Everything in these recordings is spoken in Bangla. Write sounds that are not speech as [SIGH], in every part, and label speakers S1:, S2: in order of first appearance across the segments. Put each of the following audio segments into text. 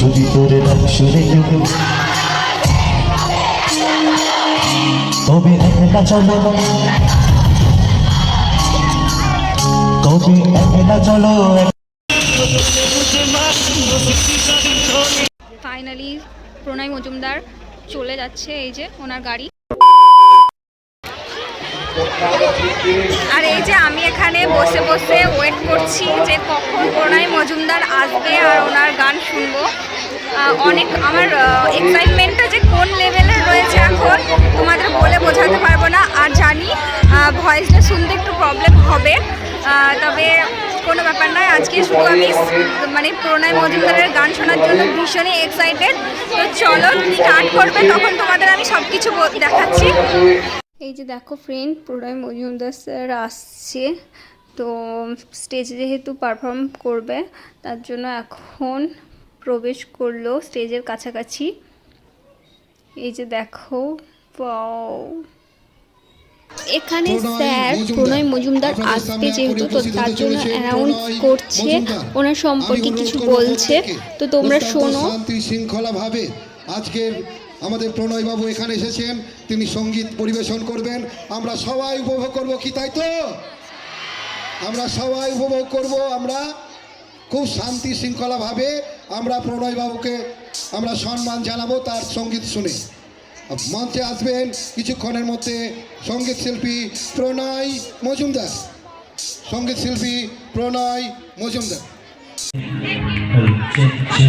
S1: যদি তোরে ডাক শুনে তবে একলা চলো তবে একলা চলো।
S2: ফাইনালি প্রণয় মজুমদার চলে যাচ্ছে এই যে ওনার গাড়ি। আর এই যে আমি এখানে বসে বসে ওয়েট করছি যে কখন প্রণয় মজুমদার আসবে আর ওনার গান শুনব। অনেক আমার এক্সাইটমেন্টটা যে কোন লেভেলের রয়েছে এখন, তোমাদের বলে বোঝাতে পারব না। আর জানি ভয়েসটা শুনতে একটু প্রবলেম হবে। তবে কোনো ব্যাপার নয়, আজকে শুধু আমি মানে প্রণয় মজুমদারের গান শোনার জন্য ভীষণই এক্সাইটেড তো চলো স্টার্ট করবে তখন তোমাদের আমি সব কিছু দেখাচ্ছি। এই যে দেখো ফ্রেন্ড প্রণয় মজুমদার স্যার আসছে। তো স্টেজে যেহেতু পারফর্ম করবে তার জন্য এখন প্রবেশ করল স্টেজের কাছাকাছি। এই যে দেখো! এখানে স্যার প্রণয় মজুমদার। আসবে যেহেতু তো তার জন্য অ্যানাউন্স করছে। ওনার সম্পর্কে কিছু বলছে। তো তোমরা শোনো।
S3: শান্তি শৃঙ্খলা ভাবে আজকের আমাদের প্রণয় বাবু এখানে এসেছেন, তিনি সংগীত পরিবেশন করবেন। আমরা সবাই উপভোগ করব কি, তাই তো? আমরা সবাই উপভোগ করব, আমরা খুব শান্তি শৃঙ্খলা ভাবে আমরা প্রণয় বাবুকে আমরা সম্মান জানাব তার সংগীত শুনে। মঞ্চে আসবেন, কিছুক্ষণের মধ্যে সংগীত শিল্পী প্রণয় মজুমদার। সংগীত শিল্পী প্রণয় মজুমদার।
S1: Thank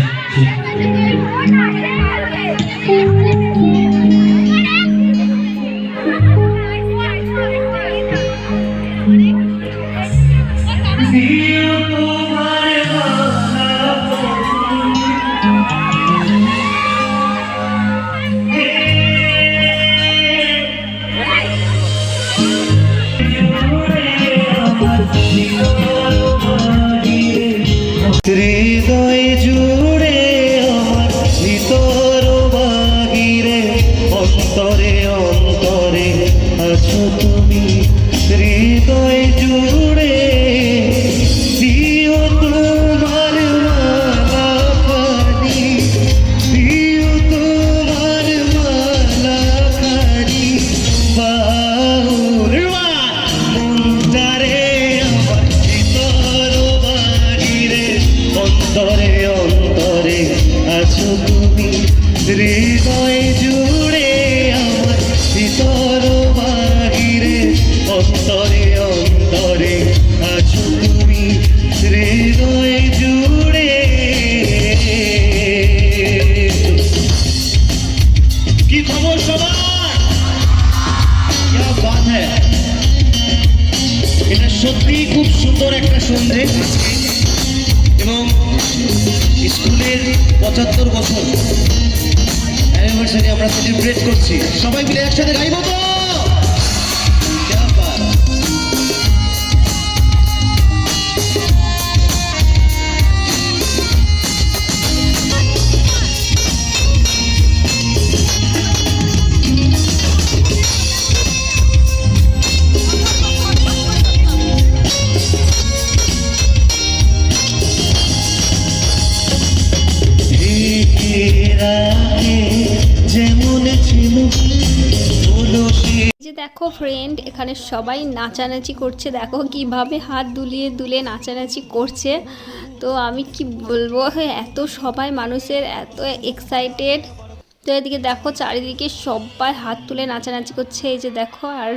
S2: you. যে দেখো ফ্রেন্ড এখানে সবাই নাচানাচি করছে। দেখো কীভাবে হাত দুলিয়ে দুলে নাচানাচি করছে। তো আমি কি বলব, এত সবাই মানুষের, এত এক্সাইটেড তো এদিকে দেখো চারিদিকে সবাই হাত তুলে নাচানাচি করছে, এই যে দেখো, আর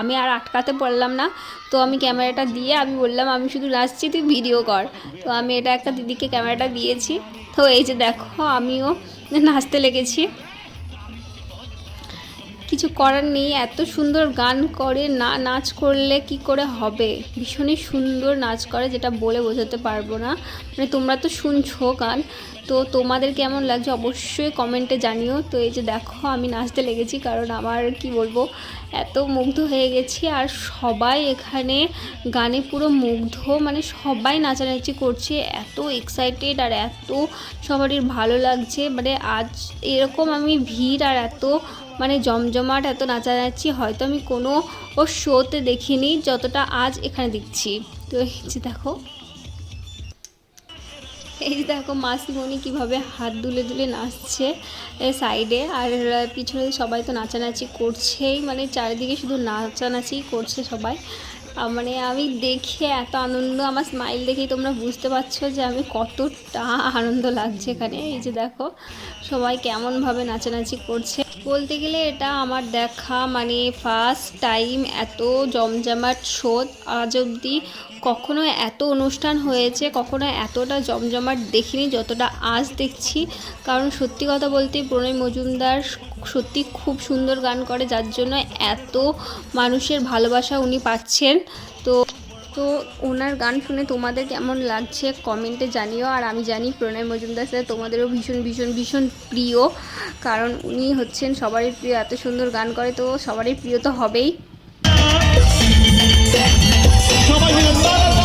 S2: আমি আর আটকাতে পারলাম না। তো আমি ক্যামেরাটা দিয়ে আমি বললাম, আমি শুধু নাচছি, তুই ভিডিও কর। তো আমি এটা একটা দিদিকে ক্যামেরাটা দিয়েছি। তো এই যে দেখো, আমিও নাচতে লেগেছি। কিছু করার নেই, এত সুন্দর গান করে, না, নাচ করলে কি করে হবে? ভীষণই সুন্দর নাচ করে, যেটা বলে বোঝাতে পারব না। মানে তোমরা তো শুনছো গান, তো তোমাদের কেমন লাগছে অবশ্যই কমেন্টে জানিও। তো এই যে দেখো, আমি নাচতে লেগেছি, কারণ আমার, কি বলব, এত মুগ্ধ হয়ে গেছি, আর সবাই এখানে গানে পুরো মুগ্ধ মানে সবাই নাচানাচি করছে, এত এক্সাইটেড আর এত সবারই ভালো লাগছে। মানে আজ এরকম আমি ভিড় আর এত মানে জমজমাট এত নাচানাচি, হয়তো আমি কোনো ও শোতে দেখিনি যতটা আজ এখানে দেখছি। তো এই যে দেখো। এই যে দেখো মাসিমণি কীভাবে হাত দুলে দুলে নাচছে সাইডে আর পিছনে সবাই তো নাচানাচি করছেই মানে চারিদিকে শুধু নাচানাচি করছে সবাই। মানে আমি দেখে এত আনন্দ, আমার স্মাইল দেখেই তোমরা বুঝতে পারছ যে আমি কতটা আনন্দ লাগছে এখানে। এই যে দেখো, সবাই কেমনভাবে নাচানাচি করছে। বলতে গেলে এটা আমার দেখা মানে ফার্স্ট টাইম এত জমজমাট শোধ আজ অবধি কখনো এত অনুষ্ঠান হয়েছে, কখনো এতটা জমজমাট দেখিনি যতটা আজ দেখছি। কারণ সত্যি কথা বলতে প্রণয় মজুমদার সত্যি খুব সুন্দর গান করে, যার জন্য এত মানুষের ভালোবাসা উনি পাচ্ছেন। তো তো ওনার গান শুনে তোমাদের কেমন লাগছে কমেন্টে জানিও। আর আমি জানি প্রণয় মজুমদার স্যার তোমাদেরও ভীষণ ভীষণ ভীষণ প্রিয়। কারণ উনি হচ্ছেন সবারই প্রিয়, এত সুন্দর গান করে, তো সবারই প্রিয় তো হবেই।
S1: সবাই মিলে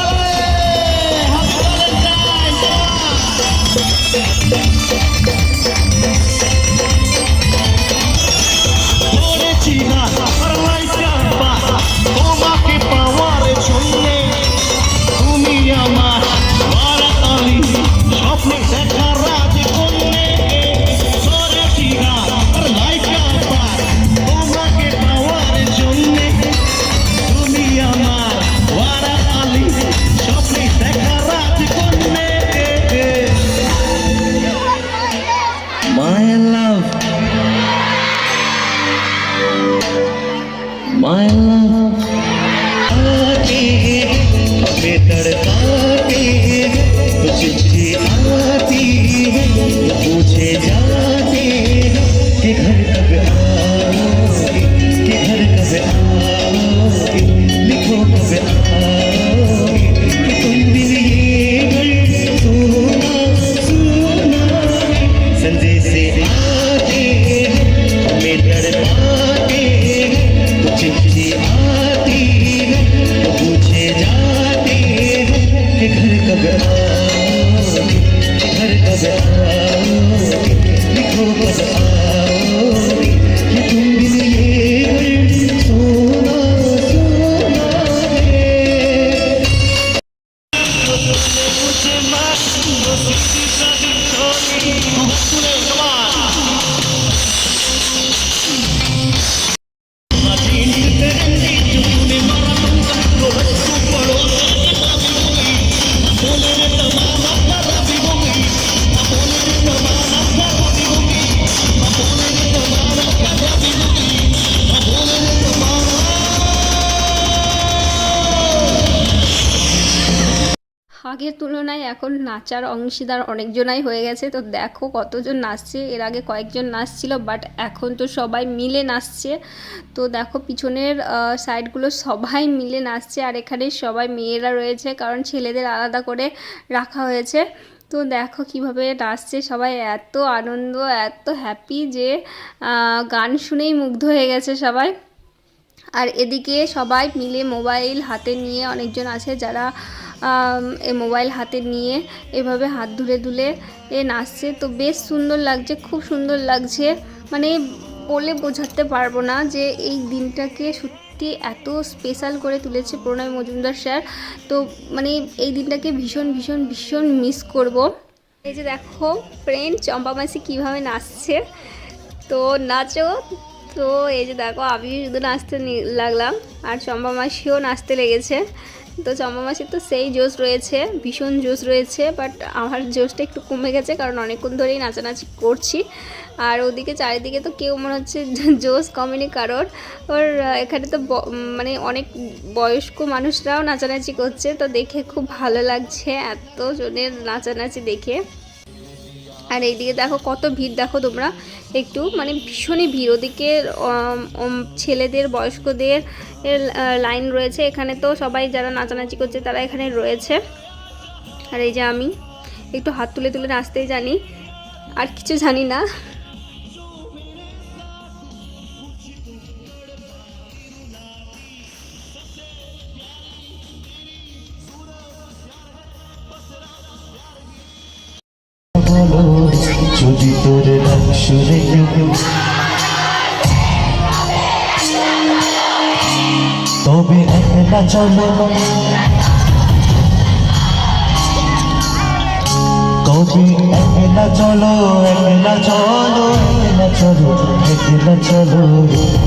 S1: Come on.
S2: আগের তুলনায় এখন নাচার অংশীদার অনেকজনাই হয়ে গেছে। তো দেখো কতজন নাচছে, এর আগে কয়েকজন নাচছিল বাট এখন তো সবাই মিলে নাচছে। তো দেখো পিছনের সাইডগুলো সবাই মিলে নাচছে, আর এখানে সবাই মেয়েরা রয়েছে, কারণ ছেলেদের আলাদা করে রাখা হয়েছে। তো দেখো কীভাবে নাচছে, সবাই এত আনন্দ, এত হ্যাপি যে গান শুনেই মুগ্ধ হয়ে গেছে সবাই। আর এদিকে সবাই মিলে মোবাইল হাতে নিয়ে অনেকজন আছে যারা মোবাইল হাতে নিয়ে এভাবে হাত ধুলে ধুলে এ নাচছে। তো বেশ সুন্দর লাগছে, খুব সুন্দর লাগছে। মানে বলে বোঝাতে পারব না যে এই দিনটাকে সত্যি এত স্পেশাল করে তুলেছে প্রণয় মজুমদার স্যার। তো মানে এই দিনটাকে ভীষণ ভীষণ ভীষণ মিস করব। এই যে দেখো ফ্রেন্ড চম্পা মাসি কীভাবে নাচছে। তো নাচো। তো এই যে দেখো আমিও শুধু নাচতে লাগলাম। আর চম্পা মাসিও নাচতে লেগেছে। তো চম্পা মাসির তো সেই জোশ রয়েছে, ভীষণ জোশ রয়েছে বাট আমার জোশটা একটু কমে গেছে কারণ অনেকক্ষণ ধরেই নাচানাচি করছি। আর ওদিকে চারিদিকে তো কেউ মনে হচ্ছে [LAUGHS] জোশ কমেনি কারোর। ওর এখানে তো মানে অনেক বয়স্ক মানুষরাও নাচানাচি করছে, তো দেখে খুব ভালো লাগছে এত জনের নাচানাচি দেখে। আর এইদিকে দেখো কত ভিড়, দেখো তোমরা। একটু মানে ভীষণই ভিড়। ওদিকে ছেলেদের, বয়স্কদের লাইন রয়েছে। এখানে তো সবাই যারা নাচানাচি করছে তারা এখানে রয়েছে। আর এই যে আমি, একটু হাত তুলে তুলে নাচতেই জানি। আর কিছু জানি না।
S4: তবে একলা চলো
S1: তবে একলা চলো একলা চলো একলা চলো একলা চলো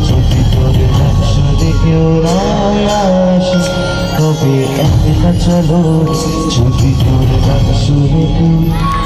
S1: যদি তোর সুরে কেউ আসে, তবে একলা চলো যদি তোর সুরে কেউ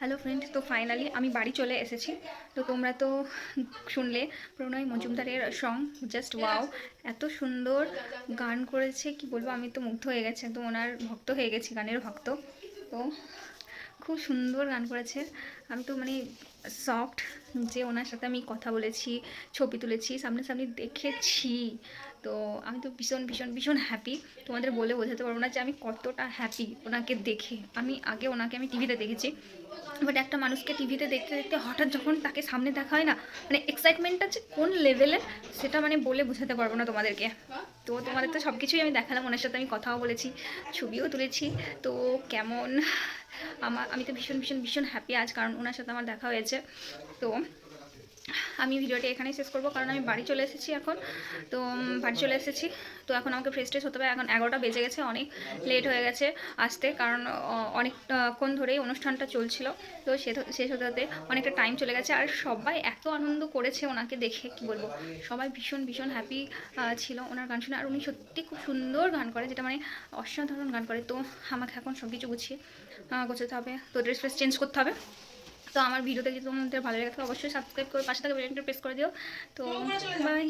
S4: হ্যালো ফ্রেন্ড তো ফাইনালি আমি বাড়ি চলে এসেছি। তো তোমরা তো শুনলে প্রণয় মজুমদারের সং জাস্ট ওয়াও এত সুন্দর গান করেছে কি বলব আমি তো মুগ্ধ হয়ে গেছি একদম ওনার ভক্ত হয়ে গেছি গানের ভক্ত। তো খুব সুন্দর গান করেছে। আমি তো মানে সফট যে ওনার সাথে আমি কথা বলেছি, ছবি তুলেছি সামনাসামনি দেখেছি। তো আমি তো ভীষণ ভীষণ ভীষণ হ্যাপি তোমাদের বলে বোঝাতে পারব না যে আমি কতটা হ্যাপি ওনাকে দেখে। আমি আগে ওনাকে আমি টিভিতে দেখেছি। বাট একটা মানুষকে টিভিতে দেখতে দেখতে হঠাৎ যখন তাকে সামনে দেখা হয় না মানে এক্সাইটমেন্টটা যে কোন লেভেলের সেটা মানে বলে বোঝাতে পারব না তোমাদেরকে। তো তোমাদের তো সব কিছুই আমি দেখালাম, ওনার সাথে আমি কথাও বলেছি, ছবিও তুলেছি। তো কেমন? আমার আমি তো ভীষণ ভীষণ ভীষণ হ্যাপি আজ, কারণ ওনার সাথে আমার দেখা হয়েছে। তো আমি ভিডিওটি এখানেই শেষ করব, কারণ আমি বাড়ি চলে এসেছি এখন। তো বাড়ি চলে এসেছি। তো এখন আমাকে ফ্রেশ ট্রেশ হতে হবে। এখন এগারোটা বেজে গেছে, অনেক লেট হয়ে গেছে আসতে, কারণ অনেকক্ষণ ধরেই অনুষ্ঠানটা চলছিল। তো শেষ হতে হতে অনেকটা টাইম চলে গেছে। আর সবাই এত আনন্দ করেছে ওনাকে দেখে, কি বলব? সবাই ভীষণ ভীষণ হ্যাপি ছিল ওনার গান শুনে। আর উনি সত্যি খুব সুন্দর গান করে, যেটা মানে অসাধারণ গান করে। তো আমাকে এখন সব কিছু গুছিয়ে গোছাতে হবে। তো ড্রেস ফ্রেস চেঞ্জ করতে হবে। তো আমার ভিডিওটা যদি তোমাদের ভালো লাগে থাকে অবশ্যই সাবস্ক্রাইব করে পাশে থাকা বেলটা প্রেস করে দিও। তো বাই